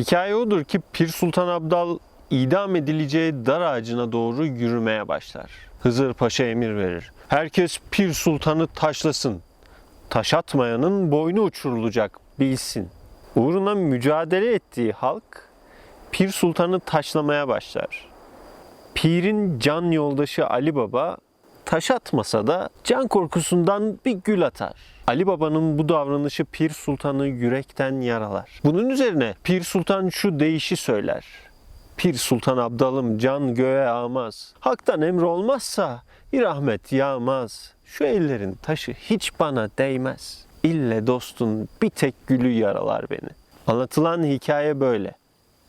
Hikaye odur ki Pir Sultan Abdal idam edileceği dar ağacına doğru yürümeye başlar. Hızır Paşa emir verir. Herkes Pir Sultan'ı taşlasın. Taş atmayanın boynu uçurulacak bilsin. Uğruna mücadele ettiği halk Pir Sultan'ı taşlamaya başlar. Pir'in can yoldaşı Ali Baba taş atmasa da can korkusundan bir gül atar. Ali Baba'nın bu davranışı Pir Sultan'ı yürekten yaralar. Bunun üzerine Pir Sultan şu deyişi söyler. Pir Sultan Abdalım can göğe ağmaz. Hak'tan emri olmazsa bir rahmet yağmaz. Şu ellerin taşı hiç bana değmez. İlle dostun bir tek gülü yaralar beni. Anlatılan hikaye böyle.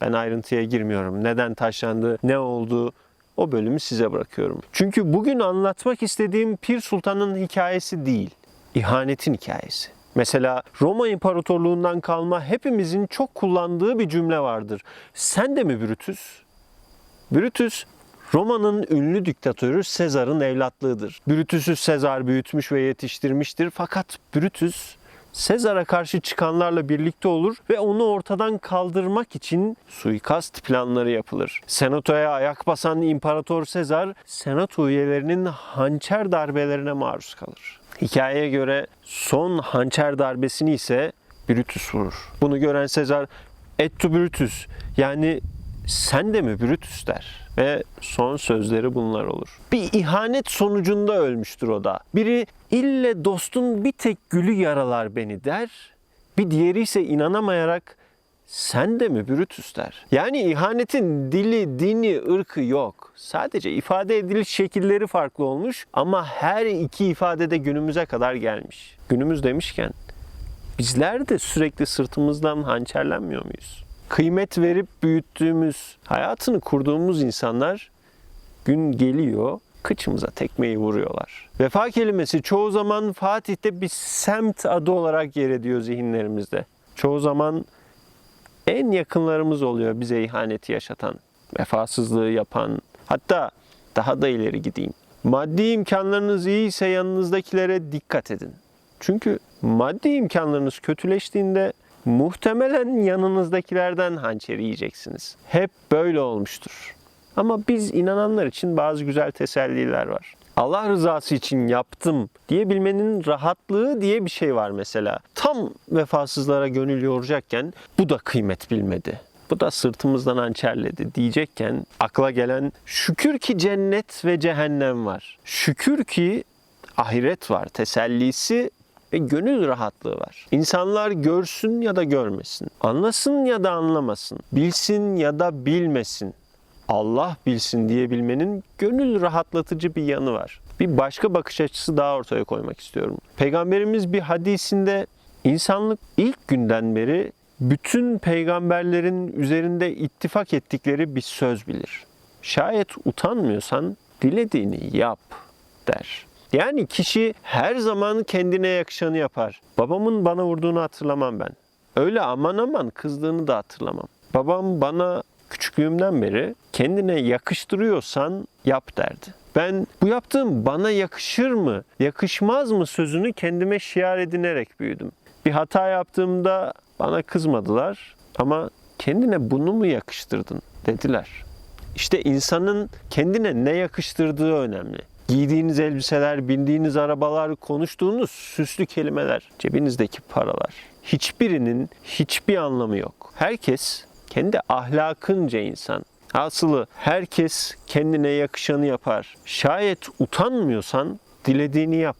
Ben ayrıntıya girmiyorum. Neden taşlandı, ne oldu o bölümü size bırakıyorum. Çünkü bugün anlatmak istediğim Pir Sultan'ın hikayesi değil, ihanetin hikayesi. Mesela Roma İmparatorluğundan kalma hepimizin çok kullandığı bir cümle vardır. Sen de mi Brutus? Brutus Roma'nın ünlü diktatörü Sezar'ın evlatlığıdır. Brutus'u Sezar büyütmüş ve yetiştirmiştir fakat Brutus Sezar'a karşı çıkanlarla birlikte olur ve onu ortadan kaldırmak için suikast planları yapılır. Senatoya ayak basan İmparator Sezar, senato üyelerinin hançer darbelerine maruz kalır. Hikayeye göre son hançer darbesini ise Brutus vurur. Bunu gören Sezar, et tu Brutus yani sen de mi Brutus der ve son sözleri bunlar olur. Bir ihanet sonucunda ölmüştür o da. Biri ille dostun bir tek gülü yaralar beni der. Bir diğeri ise inanamayarak sen de mi Brutus der. Yani ihanetin dili, dini, ırkı yok. Sadece ifade ediliş şekilleri farklı olmuş ama her iki ifade de günümüze kadar gelmiş. Günümüz demişken bizler de sürekli sırtımızdan hançerlenmiyor muyuz? Kıymet verip büyüttüğümüz, hayatını kurduğumuz insanlar gün geliyor kıçımıza tekmeyi vuruyorlar. Vefa kelimesi çoğu zaman Fatih'te bir semt adı olarak yer ediyor zihinlerimizde. Çoğu zaman en yakınlarımız oluyor bize ihaneti yaşatan, vefasızlığı yapan, hatta daha da ileri gideyim. Maddi imkanlarınız iyiyse yanınızdakilere dikkat edin. Çünkü maddi imkanlarınız kötüleştiğinde muhtemelen yanınızdakilerden hançeri yiyeceksiniz. Hep böyle olmuştur. Ama biz inananlar için bazı güzel teselliler var. Allah rızası için yaptım diyebilmenin rahatlığı diye bir şey var mesela. Tam vefasızlara gönül yoracakken bu da kıymet bilmedi. Bu da sırtımızdan hançerledi diyecekken akla gelen şükür ki cennet ve cehennem var. Şükür ki ahiret var, tesellisi ve gönül rahatlığı var. İnsanlar görsün ya da görmesin, anlasın ya da anlamasın, bilsin ya da bilmesin. Allah bilsin diyebilmenin gönül rahatlatıcı bir yanı var. Bir başka bakış açısı daha ortaya koymak istiyorum. Peygamberimiz bir hadisinde insanlık ilk günden beri bütün peygamberlerin üzerinde ittifak ettikleri bir söz bilir. Şayet utanmıyorsan dilediğini yap der. Yani kişi her zaman kendine yakışanı yapar. Babamın bana vurduğunu hatırlamam ben. Öyle aman aman kızdığını da hatırlamam. Babam bana küçüklüğümden beri kendine yakıştırıyorsan yap derdi. Ben bu yaptığım bana yakışır mı, yakışmaz mı sözünü kendime şiar edinerek büyüdüm. Bir hata yaptığımda bana kızmadılar ama kendine bunu mu yakıştırdın dediler. İşte insanın kendine ne yakıştırdığı önemli. Giydiğiniz elbiseler, bindiğiniz arabalar, konuştuğunuz süslü kelimeler, cebinizdeki paralar. Hiçbirinin hiçbir anlamı yok. Herkes kendi ahlakınca insan. Asılı herkes kendine yakışanı yapar. Şayet utanmıyorsan dilediğini yap.